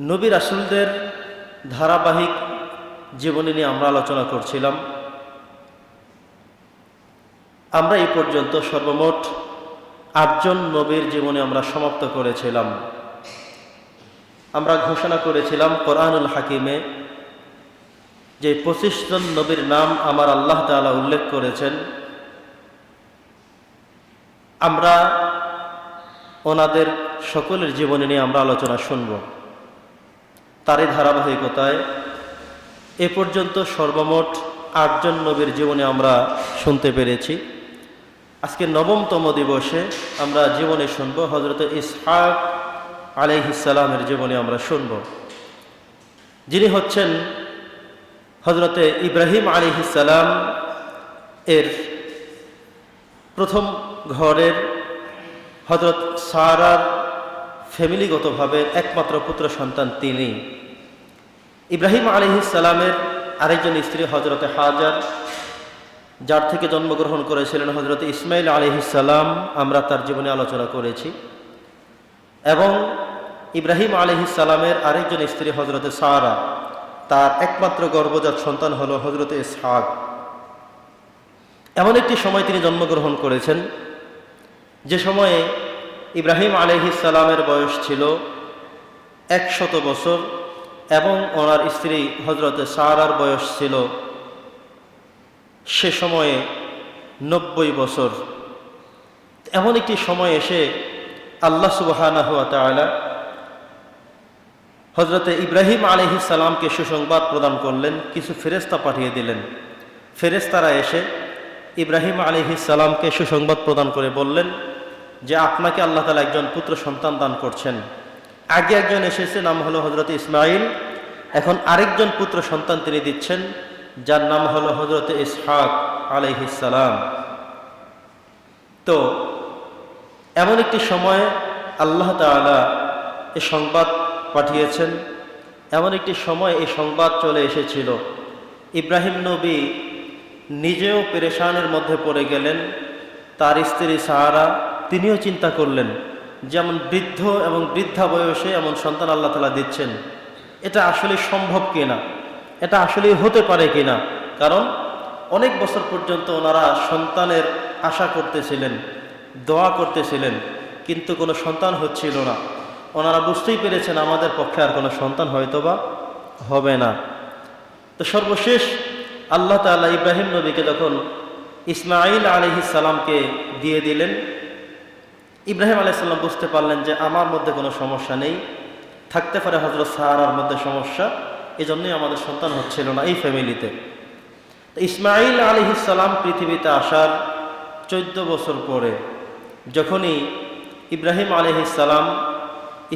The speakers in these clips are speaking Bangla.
নবী রাসুলদের ধারাবাহিক জীবনী নিয়ে আমরা আলোচনা করছিলাম। আমরা এই পর্যন্ত সর্বমোট আটজন নবীর জীবনে আমরা সমাপ্ত করেছিলাম। আমরা ঘোষণা করেছিলাম কোরআনুল হাকিমে যে পঁচিশ জন নবীর নাম আমার আল্লাহ তাআলা উল্লেখ করেছেন। আমরা ওনাদের সকলের জীবনী নিয়ে আমরা আলোচনা শুনব। তারই ধারাবাহিকতায় এ পর্যন্ত সর্বমোট আটজন নবীর জীবনে আমরা শুনতে পেরেছি। আজকে নবমতম দিবসে আমরা জীবনে শুনব হজরত ইসহাক আলাইহিসালামের জীবনে আমরা শুনব। যিনি হচ্ছেন হজরতে ইব্রাহিম আলিহিসাল্লাম এর প্রথম ঘরের হজরত সারার ফ্যামিলিগতভাবে একমাত্র পুত্র সন্তান তিনি। ইব্রাহিম আলিহিসাল্লামের আরেকজন স্ত্রী হজরতে হাজার, যার থেকে জন্মগ্রহণ করেছিলেন হজরত ইসমাইল আলিহিসাল্লাম আমরা তার জীবনে আলোচনা করেছি। এবং ইব্রাহিম আলিহিসাল্লামের আরেকজন স্ত্রী হজরতে সারা, তার একমাত্র গর্ভজাত সন্তান হল হজরতে ইসহাক। এমন একটি সময় তিনি জন্মগ্রহণ করেছেন, যে সময়ে ইব্রাহিম আলহিসাল্লামের বয়স ছিল একশত বছর এবং ওনার স্ত্রী হজরতে সারার বয়স ছিল সে সময়ে নব্বই বছর। এমন একটি সময় এসে আল্লাহ সুবাহানা হুয়া তালা হজরতে ইব্রাহিম আলহি সালামকে সুসংবাদ প্রদান করলেন, কিছু ফেরেস্তা পাঠিয়ে দিলেন। ফেরেস্তারা এসে ইব্রাহিম আলহি সালামকে সুসংবাদ প্রদান করে বললেন যে আপনাকে আল্লাহ তালা একজন পুত্র সন্তান দান করছেন। আগে একজন এসেছে, নাম হলো হজরত ইসমাইল এখন আরেকজন পুত্র সন্তান তিনি দিচ্ছেন, যার নাম হলো হজরত ইসহাক আলহিসাল্লাম তো, এমন একটি সময় আল্লাহ তালা এ সংবাদ পাঠিয়েছেন। এমন একটি সময় এই সংবাদ চলে এসেছিল। ইব্রাহিম নবী নিজেও পেরেশানের মধ্যে পড়ে গেলেন। তার স্ত্রী সাহারা তিনিও চিন্তা করলেন, যেমন বৃদ্ধ এবং বৃদ্ধা বয়সে এমন সন্তান আল্লাহ তালা দিচ্ছেন, এটা আসলে সম্ভব কিনা? এটা আসলে হতে পারে কিনা? কারণ অনেক বছর পর্যন্ত ওনারা সন্তানের আশা করতেছিলেন, দোয়া করতেছিলেন, কিন্তু কোনো সন্তান হচ্ছিল না। ওনারা বুঝতেই পেরেছেন আমাদের পক্ষে আর কোনো সন্তান হয়তোবা হবে না। তো সর্বশেষ আল্লাহ তাল্লাহ ইব্রাহিম নবীকে যখন ইসমাইল সালামকে দিয়ে দিলেন ইব্রাহিম আলাইসাল্লাম বুঝতে পারলেন যে আমার মধ্যে কোনো সমস্যা নেই। থাকতে পারে হজরত সাহারার মধ্যে সমস্যা এই জন্যই আমাদের সন্তান হচ্ছিল না এই ফ্যামিলিতে। ইসমাইল সালাম পৃথিবীতে আসার চোদ্দ বছর পরে যখনই ইব্রাহিম সালাম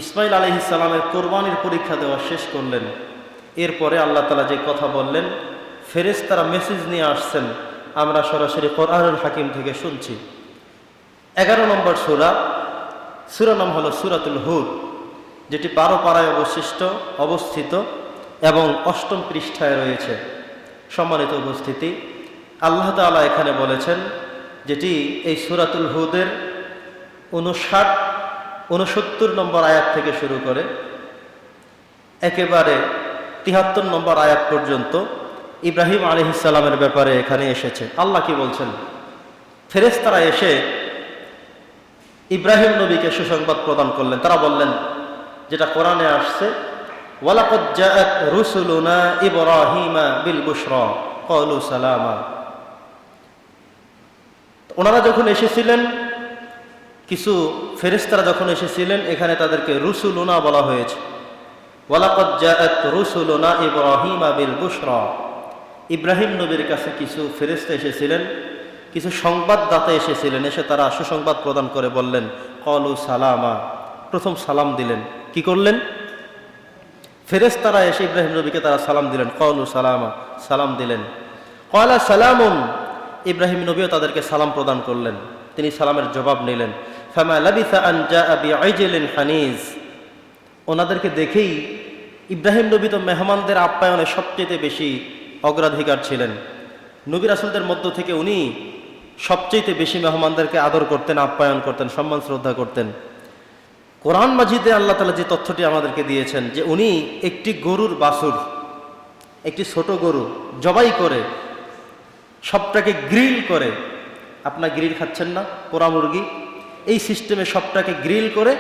ইসমাইল আলহিসাল্লামের কোরবানির পরীক্ষা দেওয়া শেষ করলেন, এরপরে আল্লাহ তালা যে কথা বললেন ফেরেস তারা মেসেজ নিয়ে আসছেন, আমরা সরাসরি কোরআনুল হাকিম থেকে শুনছি। এগারো নম্বর সুরা। সুরা নাম হলো সুরাতুল হুদ, যেটি বারো পাড়ায় অবশিষ্ট, অবস্থিত এবং অষ্টম পৃষ্ঠায় রয়েছে। সম্মানিত উপস্থিতি, আল্লাহ তালা এখানে বলেছেন যেটি এই সুরাতুল হুদের উনষাট উনসত্তর নম্বর আয়াত থেকে শুরু করে একেবারে তিহাত্তর নম্বর আয়াত পর্যন্ত ইব্রাহিম আলহিসাল্লামের ব্যাপারে এখানে এসেছে। আল্লাহ কি বলছেন? ফেরেস্তারা এসে ইব্রাহিম নবীকে সুসংবাদ প্রদান করলেন। তারা বললেন, যেটা কোরআনে আসছে রুসুলুনা বিল সালামা। ওনারা যখন এসেছিলেন, কিছু ফেরেস্তারা যখন এসেছিলেন, এখানে তাদেরকে রুসুলুনা বলা হয়েছে। বিল ইব্রাহিম নবীর কাছে কিছু ফেরেস্তা এসেছিলেন কিছু সংবাদদাতা এসেছিলেন, এসে তারা সুসংবাদ প্রদান করে বললেন, কলু সালামা। প্রথম সালাম দিলেন। কি করলেন? ফেরেস্তারা এসে ইব্রাহিম নবীকে তারা সালাম দিলেন, কলু সালামা। সালাম দিলেন। কয়লা সালামুন। ইব্রাহিম নবীও তাদেরকে সালাম প্রদান করলেন। তিনি সালামের জবাব নিলেন হানিজ। ওনাদেরকে দেখেই ইব্রাহিম নবী তো মেহমানদের আপ্যায়নে সবচেয়ে বেশি অগ্রাধিকার ছিলেন। নবী রাসুলদের মধ্য থেকে উনি সবচেয়ে বেশি মেহমানদেরকে আদর করতেন, আপ্যায়ন করতেন, সম্মান, শ্রদ্ধা করতেন। কোরআন মাজিদে আল্লাহ তালা যে তথ্যটি আমাদেরকে দিয়েছেন যে উনি একটি গরুর বাসুর একটি ছোট গরু জবাই করে, সবটাকে গ্রিল করে, আপনার গ্রিল খাচ্ছেন না, পোড়া মুরগি, এই সিস্টেমে সবটাকে গ্রিল করে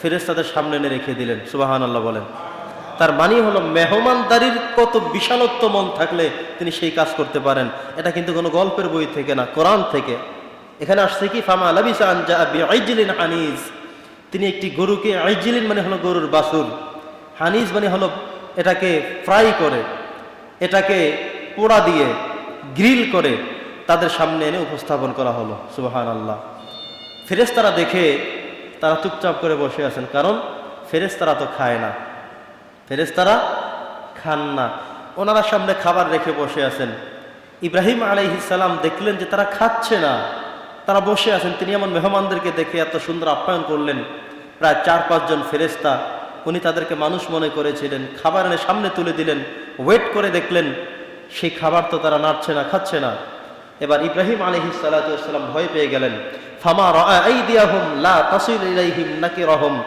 ফেরেস্তাদের সামনে এনে রেখে দিলেন সুবাহান আল্লাহ বলেন। তার মানে হলো মেহমানদারির কত বিশালত্ব মন থাকলে তিনি সেই কাজ করতে পারেন। এটা কিন্তু কোনো গল্পের বই থেকে না, কোরআন থেকে। এখানে আসছে কি, ফামা আলাবিসা হানিজ। তিনি একটি গরুকে, আইজিলিন মানে হলো গরুর বাসুর হানিজ মানে হলো এটাকে ফ্রাই করে, এটাকে পোড়া দিয়ে গ্রিল করে তাদের সামনে এনে উপস্থাপন করা হলো সুবাহান আল্লাহ ফেরেস্তারা দেখে তারা চুপচাপ করে বসে আছেন, কারণ ফেরেস্তারা তো খায় না। ফেরেস্তারা খান না। ওনারা সামনে খাবার রেখে বসে আছেন। ইব্রাহিম আলাইহিসাল্লাম দেখলেন যে তারা খাচ্ছে না। তারা বসে আছেন। তিনি এমন মেহমানদেরকে দেখে এত সুন্দর আপ্যায়ন করলেন। প্রায় চার পাঁচজন ফেরেস্তা উনি তাদেরকে মানুষ মনে করেছিলেন। খাবার এনে সামনে তুলে দিলেন। ওয়েট করে দেখলেন সেই খাবার তো তারা নাড়ছে না, খাচ্ছে না। এবার ইব্রাহিম আলহি সালাতাম ভয় পেয়ে গেলেন। ফামা রাইদিয়াহুম লা তাসিল ইলাইহিম নাকিরাহুম।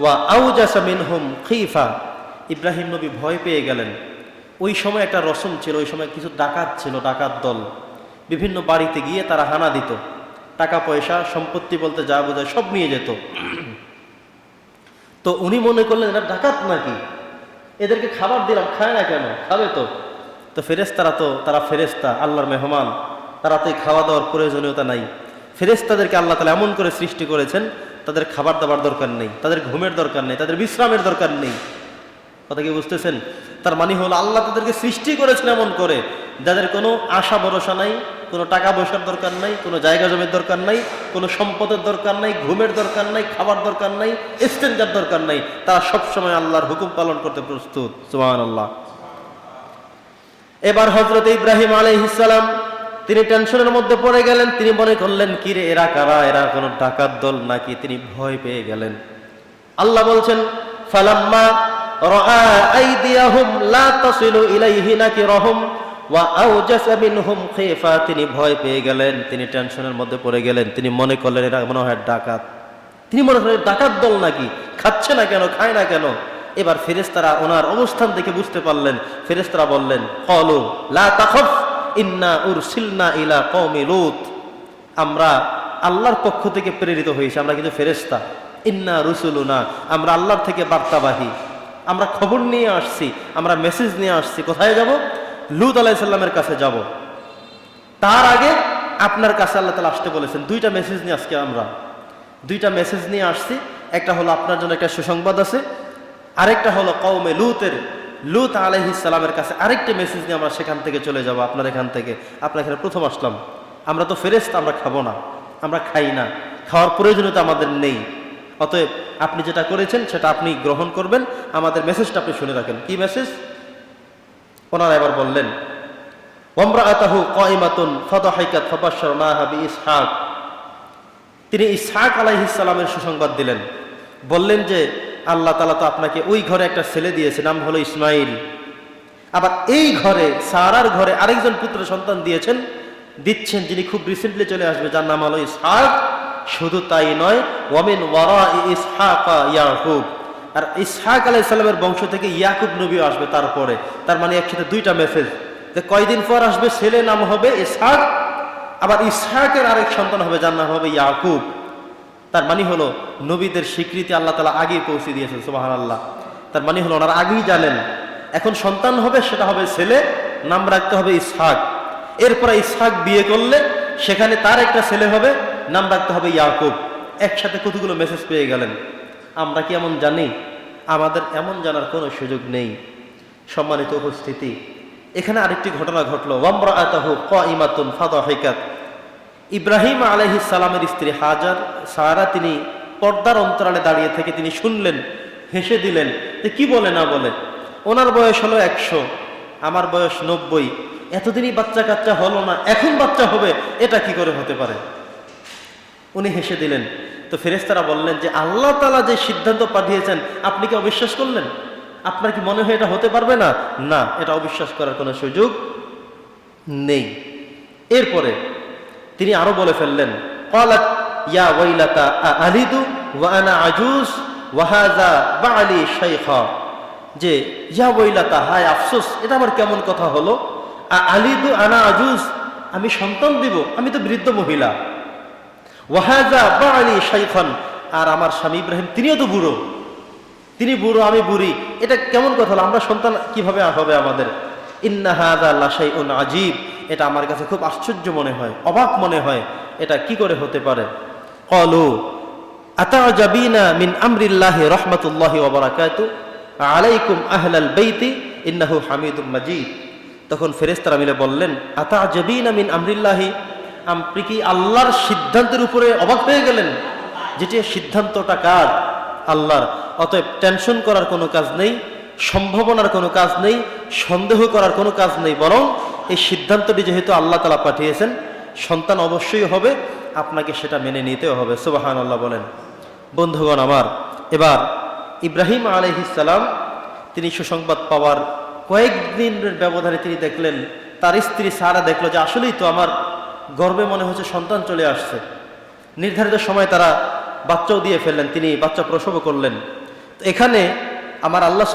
ওয়া আউজাসা মিনহুম খিফা। ইব্রাহিম নবী ভয় পেয়ে গেলেন। ওই সময় একটা রসম ছিল, ওই সময় কিছু ডাকাত ছিল, ডাকাত দল। বিভিন্ন বাড়িতে গিয়ে তারা হানা দিত। টাকা, পয়সা, সম্পত্তি বলতে যা বোঝায় সব নিয়ে যেত। তো উনি মনে করলেন এটা ডাকাত নাকি? এদেরকে খাবার দিলাম, খায় না কেন? খাবে তো। তো ফেরেস্তারা তো, তারা ফেরেস্তা আল্লাহর মেহমান। তারা তো খাওয়া দাওয়ার প্রয়োজনীয়তা নাই। ফেরেস্তাদেরকে আল্লাহ তালা এমন করে সৃষ্টি করেছেন তাদের খাবার দাবার দরকার নেই, তাদের ঘুমের দরকার নেই, তাদের বিশ্রামের দরকার নেই। কথা কি বুঝতেছেন? তার মানে হলো আল্লাহ তাদেরকে সৃষ্টি করেছেন এমন করে, যাদের কোনো আশা ভরসা নাই, কোনো টাকা পয়সার দরকার নাই, কোনো জায়গা জমির দরকার নাই, কোনো সম্পদের দরকার নাই, ঘুমের দরকার নাই, খাবার দরকার নাই স্টেঞ্জার দরকার নাই, তারা সবসময় আল্লাহর হুকুম পালন করতে প্রস্তুত। সুবাহ আল্লাহ এবার হজরত ইব্রাহিম আলাইহিসালাম তিনি টেনশনের মধ্যে পড়ে গেলেন, তিনি মনে করলেন, কিরে, এরা কারা? এরা কোনো ডাকাত দল নাকি? তিনি ভয় পেয়ে গেলেন। আল্লাহ বলছেন, ফালাম্মা রাআ আইদিয়াহুম, লা তাসিলু ইলাইহি নাকিরাহুম ওয়া আওজাসা মিনহুম খিফা। তিনি ভয় পেয়ে গেলেন, তিনি টেনশনের মধ্যে পড়ে গেলেন, তিনি মনে করলেন, এরা মনে হয় ডাকাত। তিনি মনে করলেন, ডাকাত দল নাকি? খাচ্ছে না কেন? খায় না কেন? এবার ফেরেস্তারা ওনার অবস্থান দেখে বুঝতে পারলেন। ফেরেস্তারা বললেন, কলু, লা তাখফ। ইন্না উরসিলনা ইলা কওমি লুত। আমরা আল্লাহর পক্ষ থেকে প্রেরিত হয়েছি আমরা কিন্তু ফেরেস্তা ইন্না রুসুলুনা, আমরা আল্লাহর থেকে বার্তাবাহী। আমরা খবর নিয়ে আসছি, আমরা মেসেজ নিয়ে আসছি, কোথায় যাব? লুত আলাইসাল্লামের কাছে যাব। তার আগে আপনার কাছে আল্লাহ তালা আসতে বলেছেন, দুইটা মেসেজ নিয়ে আজকে আমরা। দুইটা মেসেজ নিয়ে আসছি, একটা হলো আপনার জন্য একটা সুসংবাদ আছে, আরেকটা হলো কৌমে লুতের লুত আলহিসালামের কাছে আরেকটি মেসেজ নিয়ে আমরা সেখান থেকে চলে যাব, আপনার এখান থেকে। আপনার এখানে প্রথম আসলাম। আমরা তো ফেরেস্ত আমরা খাব না। আমরা খাই না। খাওয়ার প্রয়োজনীয়তা আমাদের নেই। অতএব আপনি যেটা করেছেন, সেটা আপনি গ্রহণ করবেন। আমাদের মেসেজটা আপনি শুনে রাখেন। কি মেসেজ ওনারা এবার বললেন ওমরাআতাহু কাইমাতুন ফাদাহিকাত ফাবাশশারনাহা বিইসহাক। তিনি ইসহাক আলাইহিস সালামের সুসংবাদ দিলেন। বললেন যে আল্লাহ তালা তো আপনাকে ওই ঘরে একটা ছেলে দিয়েছে, নাম হলো ইসমাইল। আবার এই ঘরে, সারার ঘরে আরেকজন পুত্র সন্তান দিয়েছেন, দিচ্ছেন, যিনি খুব রিসেন্টলি চলে আসবে, যার নাম হলো ইসহাক। শুধু তাই নয়, ওয়ামিন ওয়ারা ইসহাকা আর ইসহাক আলাইহিস সালামের বংশ থেকে ইয়াকুব নবীও আসবে তারপরে। তার মানে একসাথে দুইটা মেসেজ যে কয়দিন পর আসবে, ছেলে নাম হবে ইসহাক, আবার ইসহাকের আরেক সন্তান হবে, যার নাম হবে ইয়াকুব। তার মানে হলো নবীদের স্বীকৃতি আল্লাহ তালা আগেই পৌঁছে দিয়েছেন সুবাহান আল্লাহ তার মানে হলো ওনারা আগেই জানেন, এখন সন্তান হবে সেটা হবে ছেলে, নাম রাখতে হবে ইসহাক। এরপরে ইসহাক বিয়ে করলে সেখানে তার একটা ছেলে হবে, নাম রাখতে হবে ইয়াকুব। একসাথে কতগুলো মেসেজ পেয়ে গেলেন। আমরা কি এমন জানি? আমাদের এমন জানার কোনো সুযোগ নেই। সম্মানিত উপস্থিতি, এখানে আরেকটি ঘটনা ঘটলো ওয়ামরা আতাহু কাইমাতুন ফাদাহিকাত। ইব্রাহিম আলহি সালামের স্ত্রী হাজার সারা তিনি পর্দার অন্তরালে দাঁড়িয়ে থেকে তিনি শুনলেন, হেসে দিলেন যে কি বলে না বলে? ওনার বয়স হলো একশো, আমার বয়স নব্বই। এতদিনই বাচ্চা কাচ্চা হলো না, এখন বাচ্চা হবে, এটা কি করে হতে পারে? উনি হেসে দিলেন। তো ফেরেস্তারা বললেন যে, আল্লাহ তালা যে সিদ্ধান্ত পাঠিয়েছেন, আপনি কি অবিশ্বাস করলেন? আপনার কি মনে হয় এটা হতে পারবে না? না, এটা অবিশ্বাস করার কোনো সুযোগ নেই। এরপরে তিনি আরও বলে ফেললেন, কলাত ইয়া যে, ইয়া ওয়াইলাতা, হায় আফসোস, এটা আমার কেমন কথা হলো? আলিদু আনা আজুস আমি সন্তান দিব, আমি তো বৃদ্ধ মহিলা। ওয়াহাজা বা আলী শাইখন, আর আমার স্বামী ইব্রাহিম, তিনিও তো বুড়ো। তিনি বুড়ো, আমি বুড়ি, এটা কেমন কথা হলো? আমরা সন্তান কীভাবে হবে আমাদের? ইন্না হাদা লাশাই আজিব এটা আমার কাছে খুব আশ্চর্য মনে হয়, অবাক মনে হয়, এটা কি করে হতে পারে? কলু মিন আমরিল্লাহি রহমাতুল্লাহি আলাইকুম মিলে বললেন মিন আল্লাহর সিদ্ধান্তের উপরে অবাক হয়ে গেলেন। যেটি সিদ্ধান্তটা কার? আল্লাহর। অতএব টেনশন করার কোনো কাজ নেই। সম্ভাবনার কোনো কাজ নেই, সন্দেহ করার কোনো কাজ নেই, বরং এই সিদ্ধান্তটি যেহেতু আল্লাহ তালা পাঠিয়েছেন, সন্তান অবশ্যই হবে, আপনাকে সেটা মেনে নিতেও হবে সুবাহান আল্লাহ বলেন। বন্ধুগণ আমার, এবার ইব্রাহিম আলহিসাল্লাম তিনি সুসংবাদ পাওয়ার কয়েকদিনের ব্যবধানে তিনি দেখলেন, তার স্ত্রী সারা দেখল যে আসলেই তো আমার গর্বে মনে হচ্ছে সন্তান চলে আসছে। নির্ধারিত সময় তারা বাচ্চাও দিয়ে ফেললেন, তিনি বাচ্চা প্রসবও করলেন। এখানে আমার আল্লাহ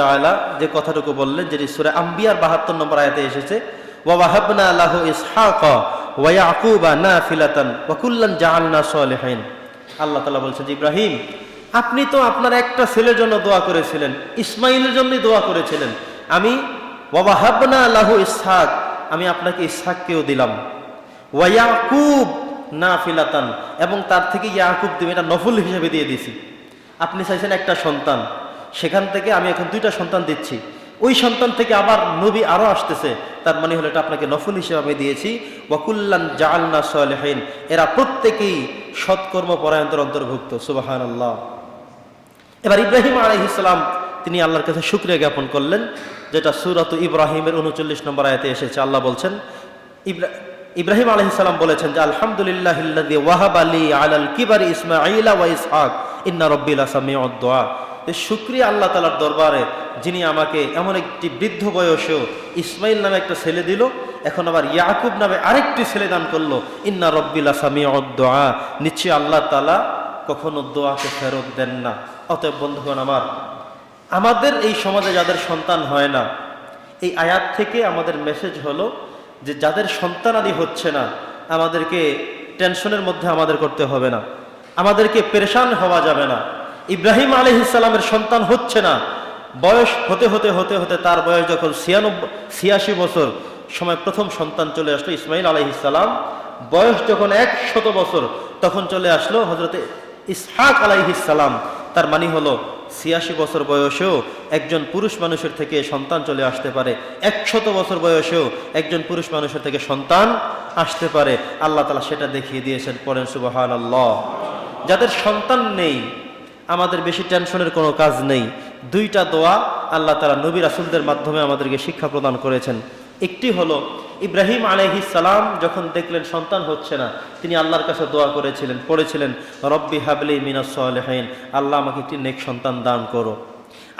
তাআলা যে কথাটুকু বললেন যেটি সূরা আম্বিয়ার 72 নম্বর আয়াতে এসেছে, ওয়া ওয়াহাবনা লাহু ইসহাকা ওয়া ইয়াকুবা নাফিলাতান ওয়া কুল্লান জাআলনা সালিহিন। আল্লাহ তাআলা বলছেন, ইব্রাহিম, আপনি তো আপনার একটা ছেলের জন্য দোয়া করেছিলেন ইসমাইলের জন্যই দোয়া করেছিলেন। আমি, ওয়া ওয়াহাবনা লাহু ইসহাক, আমি আপনাকে ইসহাককেও দিলাম। ওয়াকুব না ফিলাতান এবং তার থেকে ইয়াকুব দিব এটা নফল হিসেবে দিয়ে দিছি আপনি চাইছেন একটা সন্তান সেখান থেকে আমি এখন দুইটা সন্তান দিচ্ছি। ওই সন্তান থেকে আবার নবী আরও আসতেছে। তার মানে হলো এটা আপনাকে নফল হিসেবে আমি দিয়েছি। ওয়াকুল্লান জাআলনা সালেহিন। এরা প্রত্যেকেই সৎকর্ম পরায়ন্তর অন্তর্ভুক্ত। সুবাহান আল্লাহ এবার ইব্রাহিম আলহিসাম তিনি আল্লাহর কাছে শুক্রিয়া জ্ঞাপন করলেন, যেটা সুরাত ইব্রাহিমের উনচল্লিশ নম্বর আয়তে এসেছে। আল্লাহ বলছেন, ইব্রা- ইব্রাহিম আলহিসাল্লাম বলেছেন যে আলহামদুলিল্লাহ ওয়াহাব আলী আলাল কিবারি ইসমাইলা ওয়া ইসহাক। ইন্না রব্বিল আসামি দোয়া। শুক্রিয়া আল্লাহ তালার দরবারে যিনি আমাকে এমন একটি বৃদ্ধ বয়সেও ইসমাইল নামে একটা ছেলে দিল, এখন আবার ইয়াকুব নামে আরেকটি ছেলে দান করল। ইন্না রব্বিল আসামি দোয়া। নিশ্চয়ই আল্লাহ তালা কখনো দোয়াকে ফেরত দেন না। অতএব বন্ধুগণ আমার, আমাদের এই সমাজে যাদের সন্তান হয় না, এই আয়াত থেকে আমাদের মেসেজ হলো যে যাদের সন্তানাদি হচ্ছে না, আমাদেরকে টেনশনের মধ্যে আমাদের করতে হবে না। আমাদেরকে পেরেশান হওয়া যাবে না। ইব্রাহিম আলী ইসলামের সন্তান হচ্ছে না। বয়স হতে হতে হতে হতে তার বয়স যখন ছিয়ানব্বই ছিয়াশি বছর সময় প্রথম সন্তান চলে আসলো ইসমাইল আলাইহিসাল্লাম বয়স যখন একশত বছর তখন চলে আসলো হজরতে ইসহাক আলাইহিসাল্লাম তার মানে হলো ছিয়াশি বছর বয়সেও একজন পুরুষ মানুষের থেকে সন্তান চলে আসতে পারে। একশত বছর বয়সেও একজন পুরুষ মানুষের থেকে সন্তান আসতে পারে। আল্লাহ তালা সেটা দেখিয়ে দিয়েছেন পড়েন সুবাহান আল্লাহ যাদের সন্তান নেই আমাদের বেশি টেনশনের কোনো কাজ নেই। দুইটা দোয়া আল্লাহ তালা নবী রাসুলদের মাধ্যমে আমাদেরকে শিক্ষা প্রদান করেছেন। একটি হলো, ইব্রাহিম আলহি সালাম যখন দেখলেন সন্তান হচ্ছে না, তিনি আল্লাহর কাছে দোয়া করেছিলেন, পড়েছিলেন, রব্বি হাবলি মিনাসলেহাইন আল্লাহ আমাকে একটি নেক সন্তান দান করো।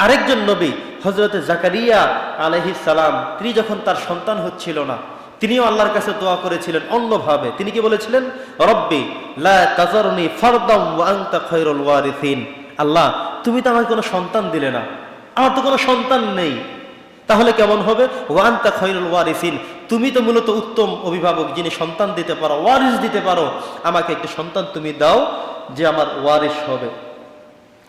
আরেকজন নবী হজরতে জাকারিয়া আলহি সালাম, তিনি যখন তার সন্তান হচ্ছিল না, তিনিও আল্লাহর কাছে দোয়া করেছিলেন অন্যভাবে। তিনি কি বলেছিলেন? রব্বি, লা তাজারনি ফারদাম ওয়া আনতা খায়রুল ওয়ারিসিন। আল্লাহ, তুমি তো আমাকে কোনো সন্তান দিলে না। আমার তো কোনো সন্তান নেই। তাহলে কেমন হবে? ওয়ান্তা খৈরুল ওয়ারিসিন। তুমি তো মূলত উত্তম অভিভাবক, যিনি সন্তান দিতে পারো, ওয়ারিস দিতে পারো। আমাকে একটি সন্তান তুমি দাও যে আমার ওয়ারিস হবে।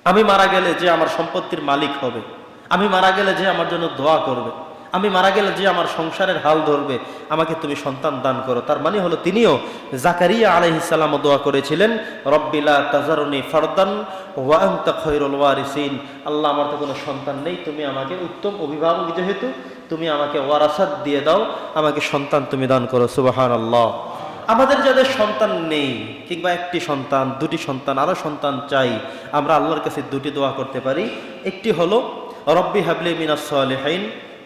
আমি মারা গেলে যে আমার সম্পত্তির মালিক হবে। আমি মারা গেলে যে আমার জন্য দোয়া করবে। আমি মারা গেলে যে আমার সংসারের হাল ধরবে। আমাকে তুমি সন্তান দান করো। তার মানে হলো তিনিও জাকারিয়া আলহিসাল্লাম দোয়া করেছিলেন রব্বিলা তাজারুনি ফারদান ওয়ান্তা খৈরুল ওয়ারিসিন। আল্লাহ আমার তো কোনো সন্তান নেই, তুমি আমাকে উত্তম অভিভাবক যেহেতু, তুমি আমাকে ওয়ারাসাত দিয়ে দাও, আমাকে সন্তান তুমি দান করো সুবাহান আল্লাহ আমাদের যাদের সন্তান নেই, কিংবা একটি সন্তান, দুটি সন্তান, আরও সন্তান চাই, আমরা আল্লাহর কাছে দুটি দোয়া করতে পারি। একটি হলো, রব্বি হাবলি মিনাস সালেহাইন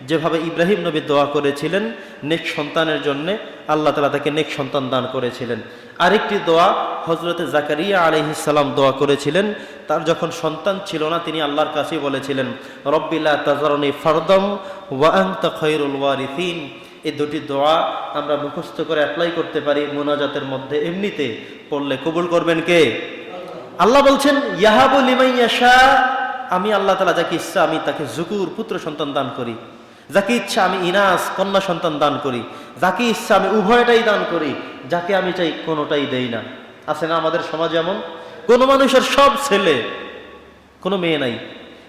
যেভাবে ইব্রাহিম নবী দোয়া করেছিলেন নেক সন্তানের জন্য, আল্লাহ তালা তাকে নেক সন্তান দান করেছিলেন। আরেকটি দোয়া হজরতে জাকারিয়া আলহিসাল্লাম দোয়া করেছিলেন তার যখন সন্তান ছিল না, তিনি আল্লাহর কাছেই বলেছিলেন রব্বিল্লা তাজারনি ফারদম ওয়াংতা খৈরুল ওয়ারিথিন এই দুটি দোয়া আমরা মুখস্থ করে অ্যাপ্লাই করতে পারি মোনাজাতের মধ্যে। এমনিতে পড়লে কবুল করবেন কে? আল্লাহ বলছেন, ইয়াহাবু লিমাইয়াশা আমি আল্লাহ তালা যাকে ইচ্ছা, আমি তাকে জুকুর পুত্র সন্তান দান করি। যাকে ইচ্ছা, আমি ইনাস, কন্যা সন্তান দান করি। যাকে ইচ্ছা, আমি উভয়টাই দান করি। যাকে আমি চাই কোনোটাই দেই না। আছে না আমাদের সমাজে এমন? কোনো মানুষের সব ছেলে, কোনো মেয়ে নাই।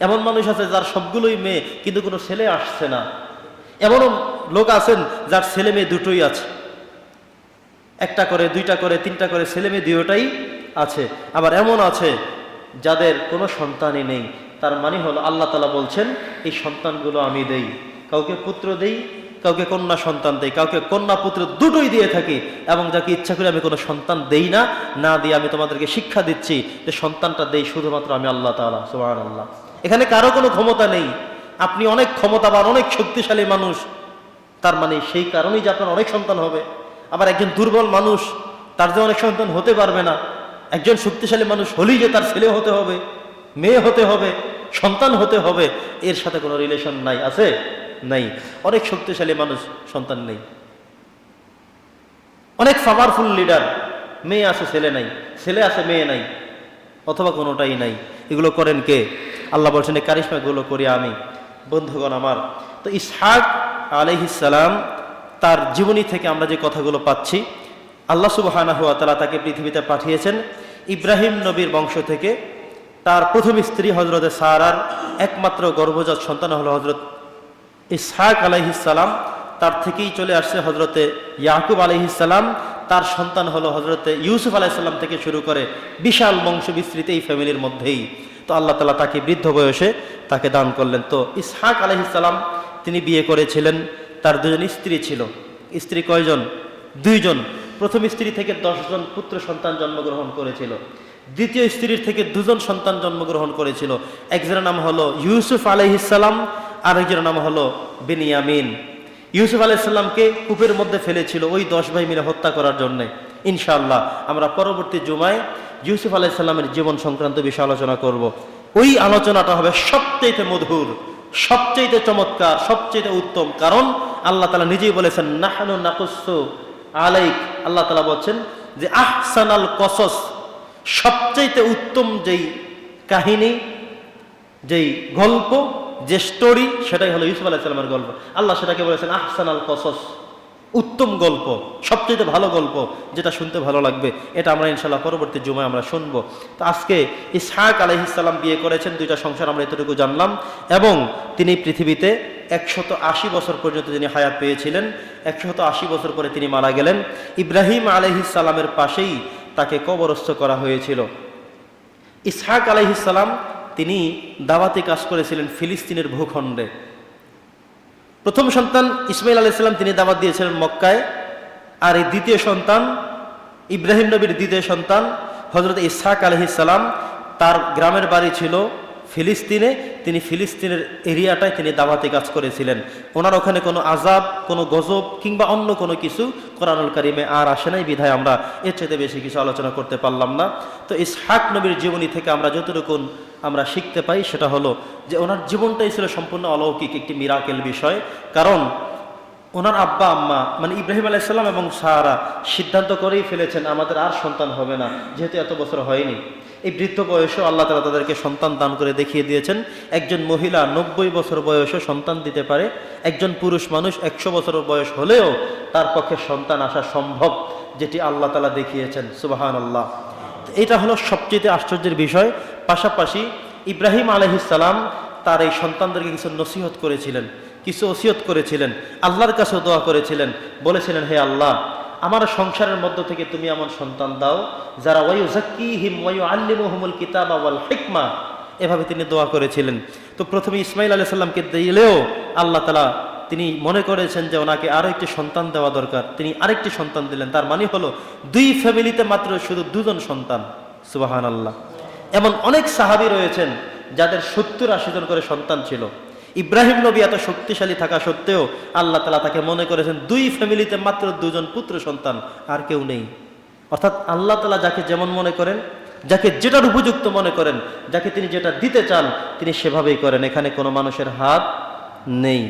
এমন মানুষ আছে যার সবগুলোই মেয়ে, কিন্তু কোনো ছেলে আসছে না। এমনও লোক আছেন যার ছেলে মেয়ে দুটোই আছে। একটা করে, দুইটা করে, তিনটা করে ছেলে মেয়ে দুটোটাই আছে। আবার এমন আছে যাদের কোনো সন্তানই নেই। তার মানে হলো আল্লাহ তালা বলছেন, এই সন্তানগুলো আমি দেই। কাউকে পুত্র দেই কাউকে কন্যা সন্তান দেই, কাউকে কন্যা পুত্র দুটোই দিয়ে থাকি, এবং যাকে ইচ্ছা করে আমি কোনো সন্তান দেই না না দিয়ে আমি তোমাদেরকে শিক্ষা দিচ্ছি যে সন্তানটা দেই শুধুমাত্র আমি আল্লাহ তালা সুবাহ আল্লাহ এখানে কারও কোনো ক্ষমতা নেই। আপনি অনেক ক্ষমতাবান, অনেক শক্তিশালী মানুষ। তার মানে সেই কারণেই যে আপনার অনেক সন্তান হবে। আবার একজন দুর্বল মানুষ, তার যে অনেক সন্তান হতে পারবে না। একজন শক্তিশালী মানুষ হলেই যে তার ছেলে হতে হবে, মেয়ে হতে হবে, সন্তান হতে হবে, এর সাথে কোনো রিলেশন নাই, আছে? নাই। অনেক শক্তিশালী মানুষ, সন্তান নেই। অনেক পাওয়ারফুল লিডার মেয়ে আছে ছেলে নাই। ছেলে আছে মেয়ে নাই। অথবা কোনোটাই নাই। এগুলো করেন কে? আল্লাহ বলছেন, এই কারিশমাগুলো করি আমি, বন্ধুগণ আমার। তো ইসহাক আলহিসাল্লাম তার জীবনী থেকে আমরা যে কথাগুলো পাচ্ছি, আল্লাহ সুবাহানা হুয়া তালা তাকে পৃথিবীতে পাঠিয়েছেন। ইব্রাহিম নবীর বংশ থেকে তার প্রথম স্ত্রী হজরতে সারার একমাত্র গর্ভজাত সন্তান হলো হজরত ইসহাক আলাইহিসাল্লাম তার থেকেই চলে আসছে হজরতে ইয়াকুব আলাইহিসাল্লাম তার সন্তান হলো হজরতে ইউসুফ আলাইসাল্লাম থেকে শুরু করে বিশাল বংশ বিস্তৃত এই ফ্যামিলির মধ্যেই। তো আল্লাহ তালা তাকে বৃদ্ধ বয়সে তাকে দান করলেন। তো ইসহাক আলাইহিসাল্লাম তিনি বিয়ে করেছিলেন, তার দুজন স্ত্রী ছিল। স্ত্রী কয়জন? দুইজন। প্রথম স্ত্রী থেকে দশজন পুত্র সন্তান জন্মগ্রহণ করেছিল। দ্বিতীয় স্ত্রীর থেকে দুজন সন্তান জন্মগ্রহণ করেছিল। একজনের নাম হলো ইউসুফ আরেকজনের নাম হলো বেনিয়ামিন। ইউসুফ আলাইসাল্লামকে কূপের মধ্যে ফেলেছিল ওই দশ ভাই মিলে হত্যা করার জন্য। ইনশাআল্লাহ, আমরা পরবর্তী জুমায় ইউসুফ আলাইসাল্লামের জীবন সংক্রান্ত বিষয়ে আলোচনা করব। ওই আলোচনাটা হবে সবচেয়ে মধুর সবচেয়ে চমৎকার সবচেয়ে উত্তম। কারণ আল্লাহ তালা নিজেই বলেছেন, নাহানু নাকুসু আলাইক। আল্লাহ তালা বলছেন যে, আহসানাল কসস, সবচাইতে উত্তম যেই কাহিনী, যেই গল্প যে স্টোরি সেটাই হলো ইউসুফ আলাইসালামের গল্প। আল্লাহ সেটাকে বলেছেন আহসান আল কসস। উত্তম গল্প সবচেয়ে ভালো গল্প, যেটা শুনতে ভালো লাগবে। এটা আমরা ইনশাল্লাহ পরবর্তী জুমায় আমরা শুনব। তো আজকে ইসহাক আলহিসাল্লাম বিয়ে করেছেন, দুইটা সংসার আমরা এতটুকু জানলাম। এবং তিনি পৃথিবীতে একশত আশি বছর পর্যন্ত তিনি হায়াত পেয়েছিলেন। একশত আশি বছর পরে তিনি মারা গেলেন। ইব্রাহিম আলহিসাল্লামের পাশেই তাকে কবরস্থ করা হয়েছিল। ইসহাক আলহিসাল্লাম তিনি দাওয়াতি কাজ করেছিলেন ফিলিস্তিনের ভূখণ্ডে। প্রথম সন্তান ইসমাইল আলাইসাল্লাম তিনি দাওয়াত দিয়েছিলেন মক্কায়। আর এই দ্বিতীয় সন্তান, ইব্রাহিম নবীর দ্বিতীয় সন্তান হজরত ইসহাক আলহিসাল্লাম তার গ্রামের বাড়ি ছিল ফিলিস্তিনে। তিনি ফিলিস্তিনের এরিয়াটায় তিনি দাওয়াতি কাজ করেছিলেন। ওনার ওখানে কোনো আজাব কোনো গজব কিংবা অন্য কোনো কিছু কোরআনুল কারিমে আর আসে নাই। বিধায় আমরা এর চাইতে বেশি কিছু আলোচনা করতে পারলাম না। তো ইসহাক নবীর জীবনী থেকে আমরা যতটুকু আমরা শিখতে পাই সেটা হলো যে ওনার জীবনটাই ছিল সম্পূর্ণ অলৌকিক, একটি মিরাকেল বিষয়। কারণ ওনার আব্বা, আম্মা মানে ইব্রাহিম আলাইসাল্লাম এবং সাহারা সিদ্ধান্ত করেই ফেলেছেন, আমাদের আর সন্তান হবে না। যেহেতু এত বছর হয়নি। এই বৃদ্ধ বয়সেও আল্লাহ তালা তাদেরকে সন্তান দান করে দেখিয়ে দিয়েছেন। একজন মহিলা নব্বই বছর বয়সে সন্তান দিতে পারে, একজন পুরুষ মানুষ একশো বছর বয়স হলেও তার পক্ষে সন্তান আসা সম্ভব, যেটি আল্লাহ তালা দেখিয়েছেন। সুবাহান আল্লাহ এটা হলো সবচেয়ে আশ্চর্যের বিষয়। পাশাপাশি ইব্রাহিম আলহিসাল্লাম তার এই সন্তানদেরকে কিছু নসিহত করেছিলেন, কিছু ওসিয়ত করেছিলেন, আল্লাহর কাছেও দোয়া করেছিলেন, বলেছিলেন, হে আল্লাহ, আমার সংসারের মধ্য থেকে তুমি আমার সন্তান দাও যারা ওয়ু জাক্কি হিম ওয়ু আল্লিমুহমুল কিতাব আওয়াল হিকমা। এভাবে তিনি দোয়া করেছিলেন। তো প্রথমে ইসমাইল আলাহ সাল্লামকে দিলেও আল্লাহ তালা তিনি মনে করেছেন যে ওনাকে আরও একটি সন্তান দেওয়া দরকার। তিনি আরেকটি সন্তান দিলেন। তার মানে হলো, দুই ফ্যামিলিতে মাত্র শুধু দুজন সন্তান। সুবাহান আল্লাহ এমন অনেক সাহাবি রয়েছেন যাদের সত্তর আশি জন করে সন্তান ছিল। ইব্রাহিম নবী এত শক্তিশালী থাকা সত্ত্বেও আল্লাহ তালা তাকে মনে করেছেন, দুই ফ্যামিলিতে মাত্র দুজন পুত্র সন্তান, আর কেউ নেই। অর্থাৎ আল্লাহ তালা যাকে যেমন মনে করেন, যাকে যেটার উপযুক্ত মনে করেন, যাকে তিনি যেটা দিতে চান, তিনি সেভাবেই করেন। এখানে কোনো মানুষের হাত নেই।